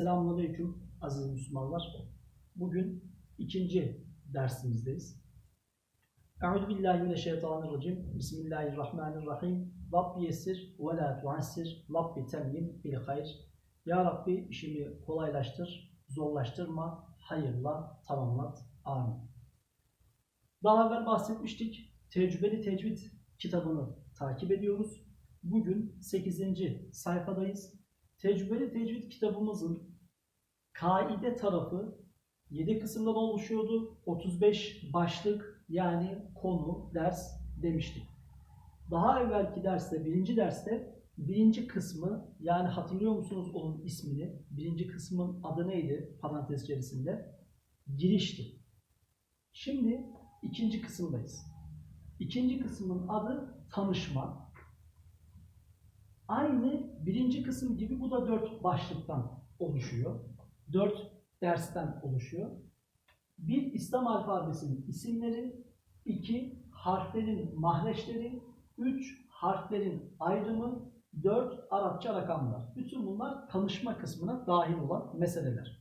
Selamünaleyküm aziz Müslümanlar. Bugün ikinci dersimizdeyiz. Euzu billahi mineşşeytanirracim. Bismillahirrahmanirrahim. Rabbi yessir ve la tuassir. Rabbi temmin bil hayr. Ya Rabbi işimi kolaylaştır, zorlaştırma, hayırla tamamlat. Amin. Daha evvel bahsetmiştik. Tecrübeli Tecvid kitabını takip ediyoruz. Bugün 8. sayfadayız. Tecrübeli Tecvid kitabımızın kaide tarafı 7 kısımdan oluşuyordu. 35 başlık yani konu, ders demiştik. Daha evvelki derste, birinci derste birinci kısmı yani hatırlıyor musunuz onun ismini? Birinci kısmın adı neydi parantez içerisinde? Girişti. Şimdi ikinci kısımdayız. İkinci kısmın adı tanışma. Aynı birinci kısım gibi bu da dört başlıktan oluşuyor. Dört dersten oluşuyor. Bir İslam alfabesinin isimleri, iki harflerin mahreçleri, üç harflerin ayrımı, dört Arapça rakamlar. Bütün bunlar tanışma kısmına dahil olan meseleler.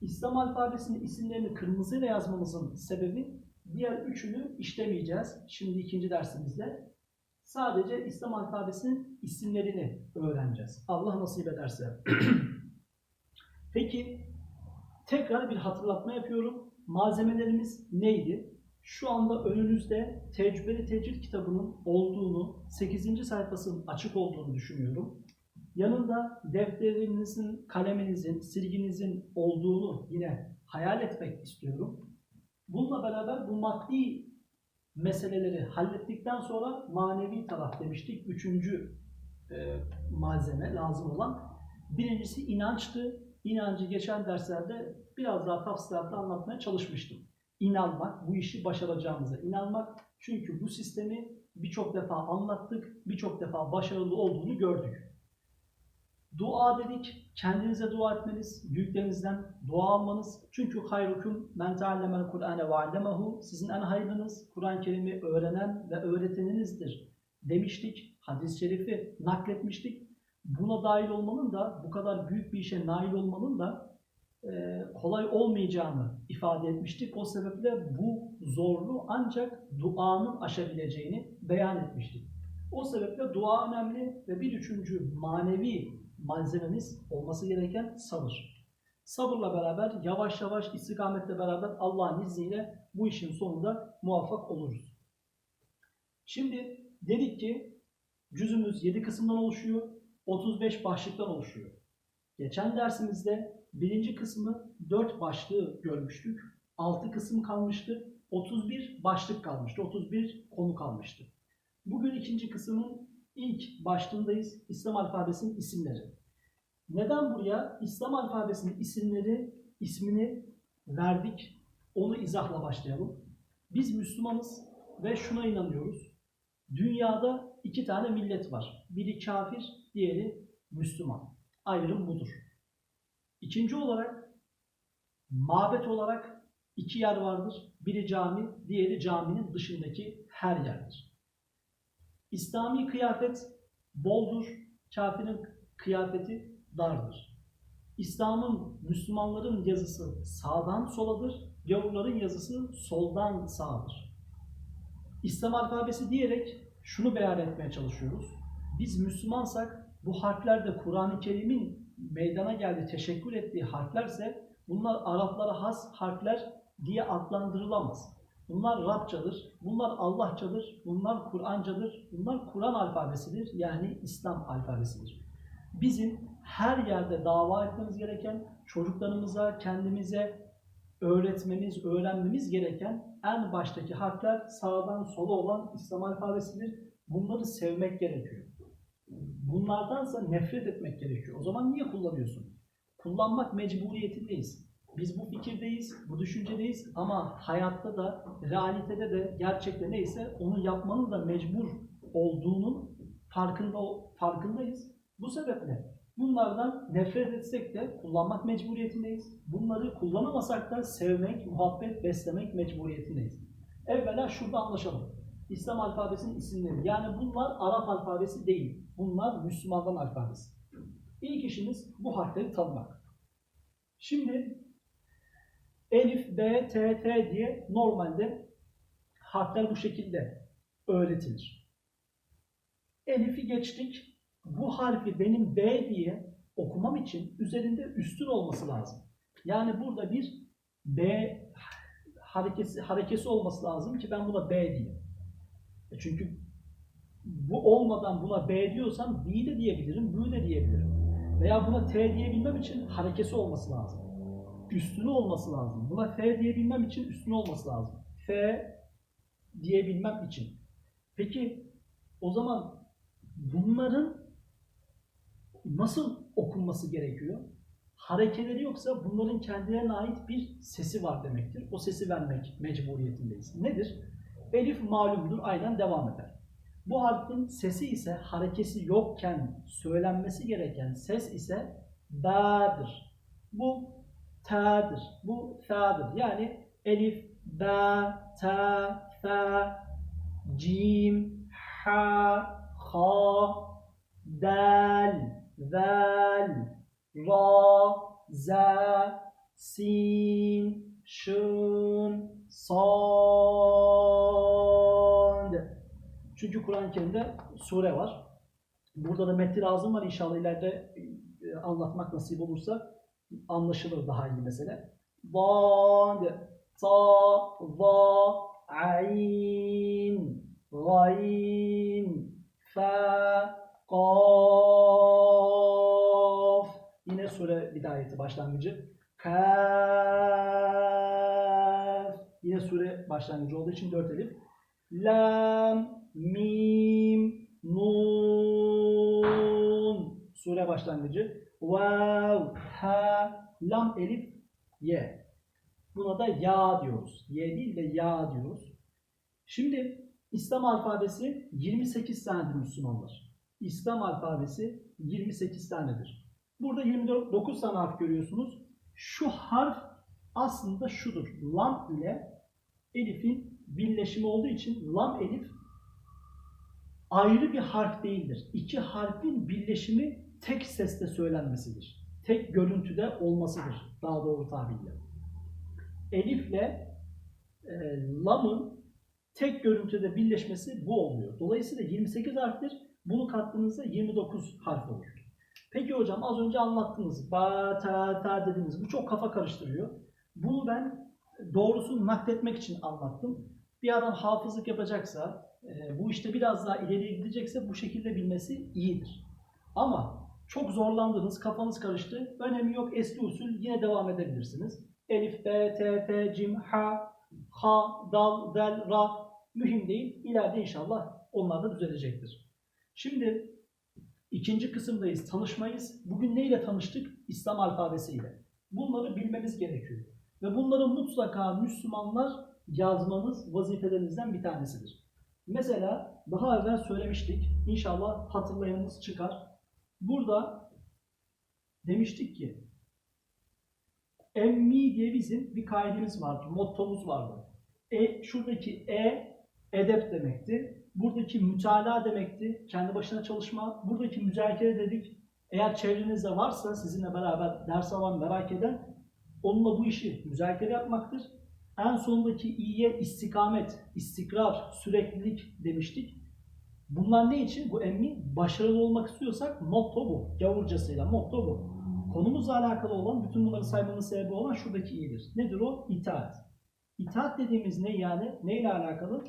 İslam alfabesinin isimlerini kırmızıyla yazmamızın sebebi diğer üçünü işlemeyeceğiz. Şimdi ikinci dersimizde sadece İslam alfabesinin isimlerini öğreneceğiz. Allah nasip ederse. Peki tekrar bir hatırlatma yapıyorum. Malzemelerimiz neydi? Şu anda önünüzde Tecrübeli Tecvid kitabının olduğunu, 8. sayfasının açık olduğunu düşünüyorum. Yanında defterinizin, kaleminizin, silginizin olduğunu yine hayal etmek istiyorum. Bununla beraber bu maddi meseleleri hallettikten sonra manevi taraf demiştik. Üçüncü e, malzeme lazım olan. Birincisi inançtı. İnancı geçen derslerde biraz daha tafsilatlı anlatmaya çalışmıştım. İnanmak, bu işi başaracağımıza inanmak. Çünkü bu sistemi birçok defa anlattık, birçok defa başarılı olduğunu gördük. Dua dedik, kendinize dua etmeniz, büyüklerinizden dua almanız. Çünkü hayrukum men teallemel Kur'ane ve. Sizin en hayırlınız Kur'an-ı Kerim'i öğrenen ve öğreteninizdir demiştik. Hadis-i şerifi nakletmiştik. Buna dahil olmanın da, bu kadar büyük bir işe nail olmanın da e, kolay olmayacağını ifade etmiştik. O sebeple bu zorluğu ancak duanın aşabileceğini beyan etmiştik. O sebeple dua önemli ve bir üçüncü manevi malzememiz olması gereken sabır. Sabırla beraber yavaş yavaş istikametle beraber Allah'ın izniyle bu işin sonunda muvaffak oluruz. Şimdi dedik ki cüzümüz 7 kısımdan oluşuyor, 35 başlıktan oluşuyor. Geçen dersimizde birinci kısmı 4 başlığı görmüştük. 6 kısım kalmıştı, 31 başlık kalmıştı, 31 konu kalmıştı. Bugün ikinci kısmın ilk başlığındayız. İslam alfabesinin isimleri. Neden buraya İslam alfabesinin isimleri ismini verdik? Onu izahla başlayalım. Biz Müslümanız ve şuna inanıyoruz. Dünyada iki tane millet var. Biri kafir, diğeri Müslüman. Ayrım budur. İkinci olarak mabet olarak iki yer vardır. Biri cami, diğeri caminin dışındaki her yerdir. İslami kıyafet boldur, kafirin kıyafeti dardır. İslam'ın, Müslümanların yazısı sağdan soladır, gavurların yazısı soldan sağdır. İslam alfabesi diyerek şunu beyan etmeye çalışıyoruz. Biz Müslümansak bu harfler de Kur'an-ı Kerim'in meydana geldiği, teşekkür ettiği harflerse bunlar Araplara has harfler diye adlandırılamaz. Bunlar Rabçadır, bunlar Allahçadır, bunlar Kur'ancadır, bunlar Kur'an alfabesidir yani İslam alfabesidir. Bizim her yerde dava etmemiz gereken, çocuklarımıza, kendimize öğretmemiz, öğrenmemiz gereken en baştaki harfler sağdan sola olan İslam alfabesidir. Bunları sevmek gerekiyor. Bunlardansa nefret etmek gerekiyor. O zaman niye kullanıyorsun? Kullanmak mecburiyetindeyiz. Biz bu fikirdeyiz, bu düşüncedeyiz ama hayatta da, realitede de gerçekte neyse onu yapmanın da mecbur olduğunun farkında farkındayız. Bu sebeple bunlardan nefret etsek de kullanmak mecburiyetindeyiz. Bunları kullanamasak da sevmek, muhabbet beslemek mecburiyetindeyiz. Evvela şurada anlaşalım. İslam alfabesinin isimleri. Yani bunlar Arap alfabesi değil. Bunlar Müslümanların alfabesi. İlk işimiz bu harfleri tanımak. Şimdi Elif, B, T, T diye normalde harfler bu şekilde öğretilir. Elif'i geçtik. Bu harfi benim B diye okumam için üzerinde üstün olması lazım. Yani burada bir B harekesi, harekesi olması lazım ki ben buna B diyeyim. E Çünkü bu olmadan buna B diyorsam B de diyebilirim, B de diyebilirim. Veya buna T diyebilmem için harekesi olması lazım. Üstünü olması lazım. Buna F diyebilmem için üstünü olması lazım. F diyebilmem için. Peki o zaman bunların nasıl okunması gerekiyor? Harekeleri yoksa bunların kendilerine ait bir sesi var demektir. O sesi vermek mecburiyetindeyiz. Nedir? Elif malumdur, aynen devam eder. Bu harfin sesi ise harekesi yokken söylenmesi gereken ses ise ba'dır. Bu ta'dır. Bu fa'dır. Yani elif, ba, ta, fa, cim, ha, ha, dal, ra, za, sin, şun, sad. Çünkü Kur'an-ı Kerim'de sure var. Burada da metni lazım var. İnşallah ileride e, anlatmak nasip olursa anlaşılır daha iyi mesele. Dad, ta, va, ayn, gayn, fa, bidayeti başlangıcı. Kaf. Yine sure başlangıcı olduğu için dört elif. Lam, mim, nun. Sure başlangıcı. Vav, ha, lam, elif, ye. Buna da ya diyoruz. Ye değil de ya diyoruz. Şimdi İslam alfabesi 28 tanedir Müslümanlar. İslam alfabesi 28 tanedir. Burada 29 tane harf görüyorsunuz. Şu harf aslında şudur. Lam ile elifin birleşimi olduğu için lam elif ayrı bir harf değildir. İki harfin birleşimi tek sesle söylenmesidir. Tek görüntüde olmasıdır daha doğru tabirle. Elifle e, lamın tek görüntüde birleşmesi bu oluyor. Dolayısıyla 28 harftir. Bunu kattığınızda 29 harf olur. Peki hocam az önce anlattınız. Ba, ta, ta dediniz. Bu çok kafa karıştırıyor. Bunu ben doğrusunu nakletmek için anlattım. Bir adam hafızlık yapacaksa, e, bu işte biraz daha ileriye gidecekse bu şekilde bilmesi iyidir. Ama çok zorlandınız, kafanız karıştı. Önemi yok eski usul yine devam edebilirsiniz. Elif, B, T, T, Cim, Ha, Ha, Dal, Del, Ra mühim değil. İleride inşallah onlar da düzelecektir. Şimdi ikinci kısımdayız, tanışmayız. Bugün neyle tanıştık? İslam alfabesiyle. Bunları bilmemiz gerekiyor. Ve bunları mutlaka Müslümanlar yazmanız vazifelerinizden bir tanesidir. Mesela daha evvel söylemiştik. İnşallah hatırlayanınız çıkar. Burada demiştik ki emmi diye bizim bir kaidemiz vardı, mottomuz vardı. E, şuradaki e edep demekti. Buradaki mütalaa demekti, kendi başına çalışma. Buradaki müzakere dedik. Eğer çevrenizde varsa sizinle beraber ders alan merak eden onunla bu işi müzakere yapmaktır. En sondaki iyiye istikamet, istikrar, süreklilik demiştik. Bunlar ne için? Bu emmi başarılı olmak istiyorsak motto bu. Gavurcasıyla motto bu. Konumuzla alakalı olan, bütün bunları saymanın sebebi olan şuradaki iyidir. Nedir o? İtaat. İtaat dediğimiz ne yani? Neyle alakalı?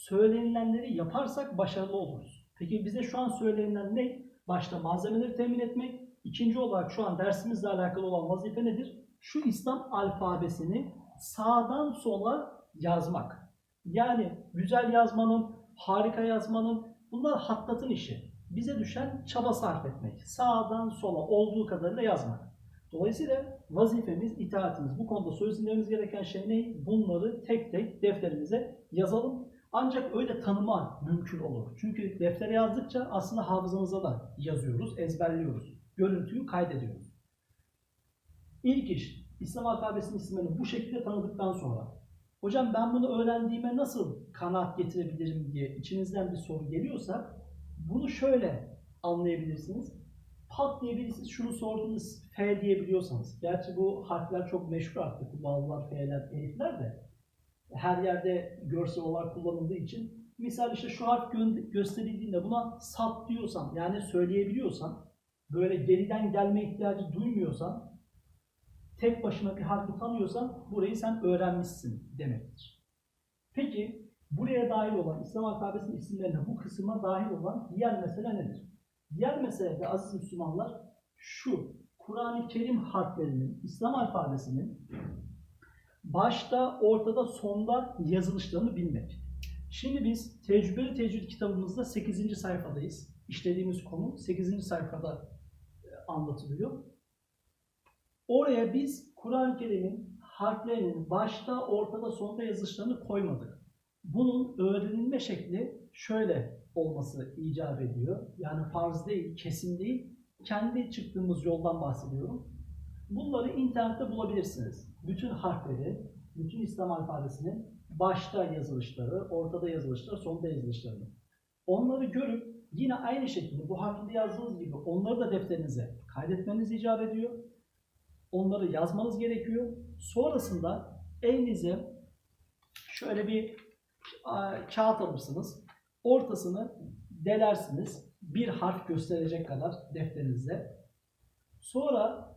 Söylenilenleri yaparsak başarılı oluruz. Peki bize şu an söylenilen ne? Başta malzemeleri temin etmek. İkinci olarak şu an dersimizle alakalı olan vazife nedir? Şu İslam alfabesini sağdan sola yazmak. Yani güzel yazmanın, harika yazmanın bunlar hattatın işi. Bize düşen çaba sarf etmek. Sağdan sola olduğu kadarıyla yazmak. Dolayısıyla vazifemiz, itaatimiz. Bu konuda söylememiz gereken şey ne? Bunları tek tek defterimize yazalım. Ancak öyle tanıma mümkün olur. Çünkü deftere yazdıkça aslında hafızamıza da yazıyoruz, ezberliyoruz. Görüntüyü kaydediyoruz. İlk iş, İslam alfabesinin isimlerini bu şekilde tanıdıktan sonra hocam ben bunu öğrendiğime nasıl kanaat getirebilirim diye içinizden bir soru geliyorsa bunu şöyle anlayabilirsiniz. pat diye birisi şunu sordunuz F diyebiliyorsanız. Gerçi bu harfler çok meşhur artık. Vallalar, F'ler, Elifler de. Her yerde görsel olarak kullanıldığı için. Misal işte şu harf gö- gösterildiğinde buna sat diyorsan yani söyleyebiliyorsan böyle geriden gelme ihtiyacı duymuyorsan tek başına bir harfi tanıyorsan burayı sen öğrenmişsin demektir. Peki buraya dahil olan İslam alfabesinin isimlerine bu kısma dahil olan diğer mesele nedir? Diğer mesele de aziz Müslümanlar şu Kur'an-ı Kerim harflerinin İslam alfabesinin başta, ortada, sonda yazılışlarını bilmek. Şimdi biz Tecrübeli Tecrüt kitabımızda 8. sayfadayız. İşlediğimiz konu 8. sayfada e, anlatılıyor. Oraya biz Kur'an-ı Kerim'in harflerinin başta, ortada, sonda yazılışlarını koymadık. Bunun öğrenilme şekli şöyle olması icap ediyor. Yani farz değil, kesin değil. Kendi çıktığımız yoldan bahsediyorum. Bunları internette bulabilirsiniz. Bütün harfleri, bütün İslam alfabesinin başta yazılışları, ortada yazılışları, sonda yazılışlarını. Onları görüp yine aynı şekilde bu harfleri yazdığınız gibi onları da defterinize kaydetmeniz icap ediyor. Onları yazmanız gerekiyor. Sonrasında elinize şöyle bir kağıt alırsınız. Ortasını delersiniz. Bir harf gösterecek kadar defterinizde. Sonra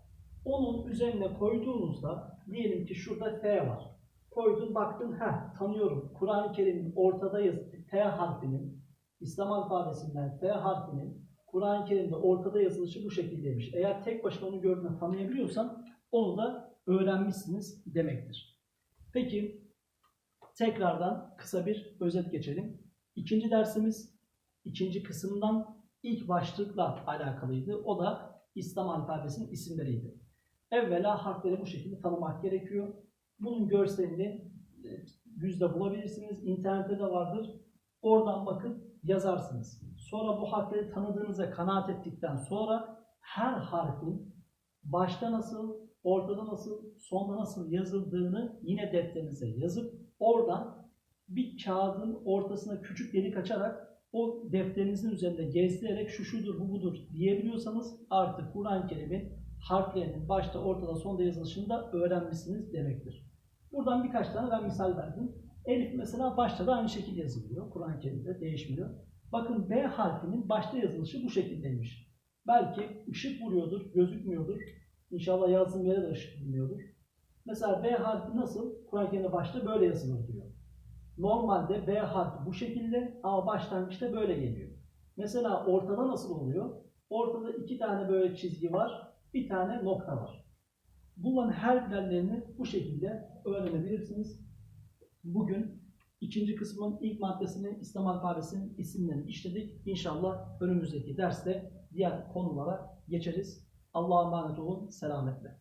onun üzerine koyduğunuzda diyelim ki şurada F var. Koydun baktın ha tanıyorum. Kur'an-ı Kerim'in ortada yazı T harfinin İslam alfabesinden F harfinin Kur'an-ı Kerim'de ortada yazılışı bu şekildeymiş. Eğer tek başına onu gördüğünde tanıyabiliyorsan onu da öğrenmişsiniz demektir. Peki tekrardan kısa bir özet geçelim. İkinci dersimiz ikinci kısımdan ilk başlıkla alakalıydı. O da İslam alfabesinin isimleriydi. Evvela harfleri bu şekilde tanımak gerekiyor. Bunun görselini e, yüzde bulabilirsiniz. İnternette de vardır. Oradan bakıp yazarsınız. Sonra bu harfleri tanıdığınıza kanaat ettikten sonra her harfin başta nasıl, ortada nasıl, sonda nasıl yazıldığını yine defterinize yazıp oradan bir kağıdın ortasına küçük delik açarak o defterinizin üzerinde gezdirerek şu şudur bu budur diyebiliyorsanız artık Kur'an-ı Kerim'in harflerinin başta ortada sonda yazılışını da öğrenmişsiniz demektir. Buradan birkaç tane ben misal verdim. Elif mesela başta da aynı şekilde yazılıyor. Kur'an-ı Kerim'de değişmiyor. Bakın B harfinin başta yazılışı bu şekildeymiş. Belki ışık vuruyordur, gözükmüyordur. İnşallah yazdığım yere de ışık vurmuyordur. Mesela B harfi nasıl? Kur'an-ı Kerim'de başta böyle yazılır diyor. Normalde B harfi bu şekilde ama başlangıçta böyle geliyor. Mesela ortada nasıl oluyor? Ortada iki tane böyle çizgi var, bir tane nokta var. Bunların her birlerini bu şekilde öğrenebilirsiniz. Bugün ikinci kısmın ilk maddesini İslam alfabesinin isimlerini işledik. İnşallah önümüzdeki derste diğer konulara geçeriz. Allah'a emanet olun, selametle.